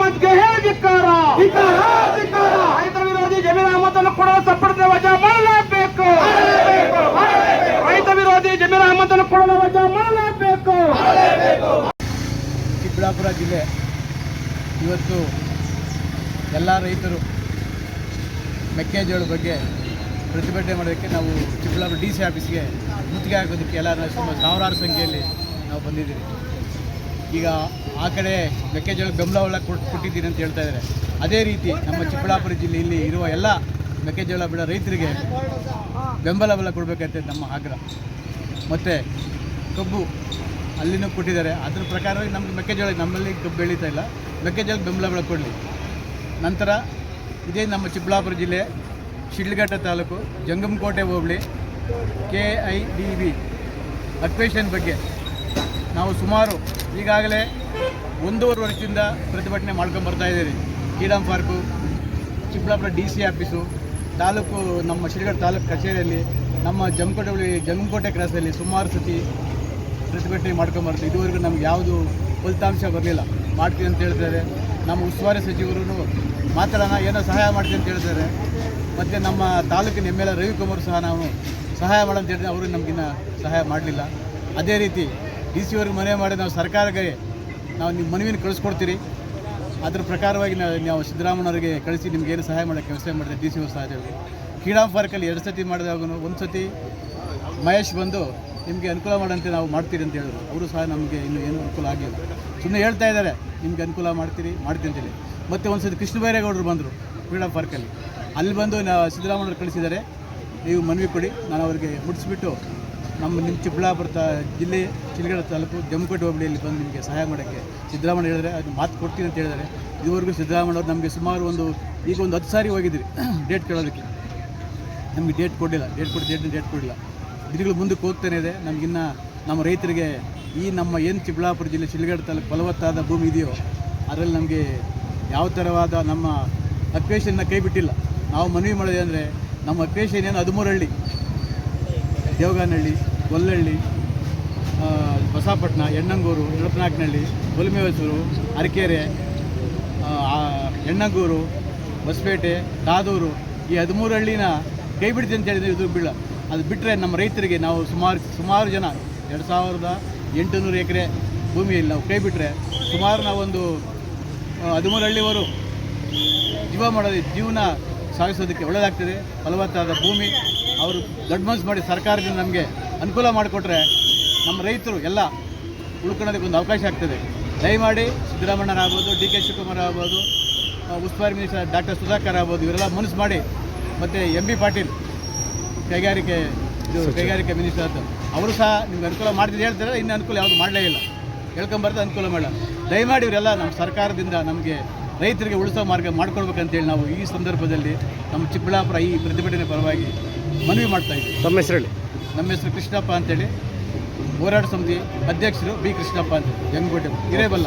ಜಮೀರ್ ಅಹಮದ್ಗೆ ಹೇಳಿ ಧಿಕ್ಕಾರ ರೈತ ವಿರೋಧಿ ಜಮೀನ ಅಹಮದನ್ನು ಕೂಡ ಸಪ್ಪಡದ ಸಪ್ಪಳದ ವಜಾ ಮಾಡಲೇಬೇಕು. ರೈತ ವಿರೋಧಿ ಜಮೀನ ಅಹಮದನ್ನು ಕೂಡ ವಜಾ ಮಾಡಲೇಬೇಕು. ಚಿಕ್ಕಬಳ್ಳಾಪುರ ಜಿಲ್ಲೆ ಇವತ್ತು ಎಲ್ಲ ರೈತರು ಮೆಕ್ಕೆಜೋಳ ಬಗ್ಗೆ ಪ್ರತಿಭಟನೆ ಮಾಡೋದಕ್ಕೆ ನಾವು ಚಿಕ್ಕಬಳ್ಳಾಪುರ ಡಿ ಸಿ ಆಫೀಸ್ಗೆ ಮುತ್ತಿಗೆ ಹಾಕೋದಕ್ಕೆ ಎಲ್ಲ ನಾವು ಸುಮಾರು ಸಾವಿರಾರು ಸಂಖ್ಯೆಯಲ್ಲಿ ನಾವು ಬಂದಿದ್ದೀವಿ. ಈಗ ಆ ಕಡೆ ಮೆಕ್ಕೆಜೋಳ ಬೆಂಬಲ ಕೊಟ್ಟು ಕೊಟ್ಟಿದ್ದೀನಿ ಅಂತ ಹೇಳ್ತಾ ಇದ್ದಾರೆ. ಅದೇ ರೀತಿ ನಮ್ಮ ಚಿಕ್ಕಬಳ್ಳಾಪುರ ಜಿಲ್ಲೆಯಲ್ಲಿ ಇರುವ ಎಲ್ಲ ಮೆಕ್ಕೆಜೋಳ ಬಿಡೋ ರೈತರಿಗೆ ಬೆಂಬಲ ಕೊಡಬೇಕಂತ ನಮ್ಮ ಆಗ್ರಹ. ಮತ್ತು ಕಬ್ಬು ಅಲ್ಲಿನೂ ಕೊಟ್ಟಿದ್ದಾರೆ. ಅದ್ರ ಪ್ರಕಾರವಾಗಿ ನಮ್ಮ ಮೆಕ್ಕೆಜೋಳ ನಮ್ಮಲ್ಲಿ ಕಬ್ಬು ಬೆಳೀತಾ ಇಲ್ಲ. ಮೆಕ್ಕೆಜೋಳ ಬೆಂಬಲ ಬೆಳೆ ಕೊಡಲಿ. ನಂತರ ಇದೇ ನಮ್ಮ ಚಿಕ್ಕಬಳ್ಳಾಪುರ ಜಿಲ್ಲೆ Sidlaghatta taluk Jangamakote hobli K I D B acquisition ಬಗ್ಗೆ ನಾವು ಸುಮಾರು ಈಗಾಗಲೇ ಒಂದೂವರೆ ವರ್ಷದಿಂದ ಪ್ರತಿಭಟನೆ ಮಾಡ್ಕೊಂಡು ಬರ್ತಾ ಇದ್ದೀರಿ. ಕೀಡಾಂ park Chikkaballapura D C office taluk ನಮ್ಮ ಶಿರಗಡ ತಾಲೂಕು ಕಚೇರಿಯಲ್ಲಿ, ನಮ್ಮ ಜಮಕೋಟೆ ಬಳಿ ಜಂಗಮಕೋಟೆ ಕ್ರಾಸಲ್ಲಿ ಸುಮಾರು ಸತಿ ಪ್ರತಿಭಟನೆ ಮಾಡ್ಕೊಂಬರ್ತೀವಿ ಇದುವರೆಗೂ ನಮ್ಗೆ ಯಾವುದು ಫಲಿತಾಂಶ ಬರಲಿಲ್ಲ. ಮಾಡ್ತೀವಿ ಅಂತ ಹೇಳ್ತಾರೆ. ನಮ್ಮ ಉಸ್ತುವಾರಿ ಸಚಿವರು ಮಾತಾಡೋಣ, ಏನೋ ಸಹಾಯ ಮಾಡ್ತೀವಿ ಅಂತ ಹೇಳ್ತಾರೆ. ಮತ್ತು ನಮ್ಮ ತಾಲೂಕಿನ ಎಂ ಎಲ್ ಎ ರವಿಕುಮಾರ್ ಸಹ ನಾವು ಸಹಾಯ ಮಾಡೋಂತ ಹೇಳಿದ್ರೆ ಅವರು ನಮಗಿನ್ನ ಸಹಾಯ ಮಾಡಲಿಲ್ಲ. ಅದೇ ರೀತಿ ಡಿ ಸಿ ಅವ್ರಿಗೆ ಮನವಿ ಮಾಡಿ ನಾವು ಸರ್ಕಾರಕ್ಕೆ ನಾವು ನಿಮ್ಮ ಮನವಿನ ಕಳಿಸ್ಕೊಡ್ತೀರಿ. ಅದ್ರ ಪ್ರಕಾರವಾಗಿ ನಾವು ನಾವು ಸಿದ್ದರಾಮಯ್ಯವ್ರಿಗೆ ಕಳಿಸಿ ನಿಮ್ಗೆ ಏನು ಸಹಾಯ ಮಾಡೋಕ್ಕೆ ವ್ಯವಸ್ಥೆ ಮಾಡಿದೆ ಡಿ ಸಿ ಓ ಸಹ ಹೇಳಿ ಕ್ರೀಡಾ ಪಾರ್ಕಲ್ಲಿ ಎರಡು ಸತಿ ಮಾಡಿದಾಗ ಒಂದು ಸತಿ ಮಹೇಶ್ ಬಂದು ನಿಮಗೆ ಅನುಕೂಲ ಮಾಡಂತೆ ನಾವು ಮಾಡ್ತೀರಿ ಅಂತ ಹೇಳಿದ್ರು. ಅವರು ಸಹ ನಮಗೆ ಇನ್ನೂ ಏನು ಅನುಕೂಲ ಆಗಿಲ್ಲ. ಸುಮ್ಮನೆ ಹೇಳ್ತಾ ಇದ್ದಾರೆ, ನಿಮಗೆ ಅನುಕೂಲ ಮಾಡ್ತೀರಿ ಮಾಡ್ತೀನಿ ಅಂತೇಳಿ. ಮತ್ತು ಒಂದು ಸತಿ ಕೃಷ್ಣ ಬೈರೇಗೌಡರು ಬಂದರು ಕ್ರೀಡಾ ಪಾರ್ಕಲ್ಲಿ ಅಲ್ಲಿ. ಬಂದು ನಾ ಸಿದ್ದರಾಮಯ್ಯವ್ರು ಕಳಿಸಿದ್ದಾರೆ, ನೀವು ಮನವಿ ಕೊಡಿ, ನಾನು ಅವರಿಗೆ ಮುಟ್ಟಿಸ್ಬಿಟ್ಟು ನಮ್ಮ ನಿಮ್ಮ ಚಿಕ್ಕಬಳ್ಳಾಪುರ ಜಿಲ್ಲೆ, ಚಿಲಗಡ ತಾಲೂಕು ಜಮ್ಮಕೋಟೆ ಹೋಬಳಿಯಲ್ಲಿ ಬಂದು ನಿಮಗೆ ಸಹಾಯ ಮಾಡೋಕ್ಕೆ ಸಿದ್ದರಾಮಯ್ಯ ಹೇಳಿದ್ರೆ ಅದು ಮಾತು ಕೊಡ್ತೀನಿ ಅಂತ ಹೇಳಿದರೆ ಇದುವರೆಗೂ ಸಿದ್ದರಾಮಯ್ಯವ್ರು ನಮಗೆ ಸುಮಾರು ಒಂದು, ಈಗ ಒಂದು ಹತ್ತು ಸಾರಿ ಹೋಗಿದ್ರಿ ಡೇಟ್ ಕೇಳೋದಕ್ಕೆ. ನಮಗೆ ಡೇಟ್ ಕೊಡಲಿಲ್ಲ. ಡೇಟ್ ಕೊಟ್ಟು ಡೇಟ್ ಡೇಟ್ ಕೊಡಲಿಲ್ಲ. ದಿನಗಳು ಮುಂದಕ್ಕೆ ಹೋಗ್ತಾನೆ ಇದೆ. ನಮಗಿನ್ನ ನಮ್ಮ ರೈತರಿಗೆ ಈ ನಮ್ಮ ಏನು ಚಿಕ್ಕಬಳ್ಳಾಪುರ ಜಿಲ್ಲೆ ಶಿಲ್ಗಡ ತಾಲೂಕು ಫಲವತ್ತಾದ ಭೂಮಿ ಇದೆಯೋ, ಅದರಲ್ಲಿ ನಮಗೆ ಯಾವ ಥರವಾದ ನಮ್ಮ ಅಕ್ವೇಷನ್ನ ಕೈ ಬಿಟ್ಟಿಲ್ಲ. ನಾವು ಮನವಿ ಮಾಡೋದು ಅಂದರೆ, ನಮ್ಮ ಅಕ್ವೇಷನ್ ಏನು ಹದಿಮೂರು ದೇವಗಾನಹಳ್ಳಿ ಗೊಲ್ಲಹಳ್ಳಿ ಆ, ಬಸವಪಟ್ಟಣ ಎಣ್ಣಂಗೂರು ಯಳಪನಾಕ್ನಹಳ್ಳಿ ಹೊಲಮೇವಸೂರು ಅರಕೆರೆ ಎಣ್ಣಂಗೂರು ಹೊಸಪೇಟೆ ದಾದೂರು ಈ ಹದಿಮೂರು ಹಳ್ಳಿನ ಕೈ ಬಿಡ್ತೀನಿ ಅಂತ ಹೇಳಿದ್ರೆ ಇದು ಬೀಳ ಅದು ಬಿಟ್ಟರೆ ನಮ್ಮ ರೈತರಿಗೆ ನಾವು ಸುಮಾರು ಸುಮಾರು ಜನ ಎರಡು ಸಾವಿರದ ಎಂಟುನೂರು ಎಕರೆ ಭೂಮಿಯಲ್ಲಿ ನಾವು ಕೈ ಬಿಟ್ಟರೆ ಸುಮಾರು ನಾವೊಂದು ಹದಿಮೂರು ಹಳ್ಳಿವರು ಜೀವ ಮಾಡೋದು ಜೀವನ ಸಾಗಿಸೋದಕ್ಕೆ ಒಳ್ಳೆಯದಾಗ್ತದೆ ಫಲವತ್ತಾದ ಭೂಮಿ. ಅವರು ದೊಡ್ಡ ಮನಸ್ಸು ಮಾಡಿ ಸರ್ಕಾರದಿಂದ ನಮಗೆ ಅನುಕೂಲ ಮಾಡಿಕೊಟ್ರೆ ನಮ್ಮ ರೈತರು ಎಲ್ಲ ಉಳ್ಕೊಳ್ಳೋದಕ್ಕೆ ಒಂದು ಅವಕಾಶ ಆಗ್ತದೆ. ದಯಮಾಡಿ ಸಿದ್ದರಾಮಣ್ಣರಾಗ್ಬೋದು ಡಿ ಕೆ ಶಿವಕುಮಾರ್ ಆಗ್ಬೋದು ಉಸ್ತುವಾರಿ ಮಿನಿಸ್ಟರ್ ಡಾಕ್ಟರ್ ಸುಧಾಕರ್ ಆಗ್ಬೋದು ಇವರೆಲ್ಲ ಮನಸ್ಸು ಮಾಡಿ ಮತ್ತು ಎಂ ಬಿ ಪಾಟೀಲ್ ಕೈಗಾರಿಕೆ ಇದು ಕೈಗಾರಿಕೆ ಮಿನಿಸ್ಟರ್ ಅಂತ. ಅವರು ಸಹ ನಿಮ್ಗೆ ಅನುಕೂಲ ಮಾಡಿದ್ರೆ ಹೇಳ್ತಾರೆ ಇನ್ನು ಅನುಕೂಲ ಯಾವುದು ಮಾಡಲೇ ಇಲ್ಲ. ಹೇಳ್ಕೊಂಬರ್ದು ಅನುಕೂಲ ಮಾಡಲ್ಲ. ದಯಮಾಡಿ ಇವರೆಲ್ಲ ನಮ್ಮ ಸರ್ಕಾರದಿಂದ ನಮಗೆ ರೈತರಿಗೆ ಉಳಿಸೋ ಮಾರ್ಗ ಮಾಡ್ಕೊಳ್ಬೇಕಂತೇಳಿ ನಾವು ಈ ಸಂದರ್ಭದಲ್ಲಿ ನಮ್ಮ ಚಿಕ್ಕಬಳ್ಳಾಪುರ ಈ ಪ್ರತಿಭಟನೆ ಪರವಾಗಿ ಮನವಿ ಮಾಡ್ತಾ ಇದ್ದೀವಿ ತಮ್ಮ ಹೇಳಿ ನಮ್ಮ ಹೆಸರು ಕೃಷ್ಣಪ್ಪ ಅಂತೇಳಿ. ಹೋರಾಟ ಸಮಿತಿ ಅಧ್ಯಕ್ಷರು ಬಿ ಕೃಷ್ಣಪ್ಪ ಅಂತ ಜಂಗಕೋಟೆ ಹಿರೇಬಲ್ಲ.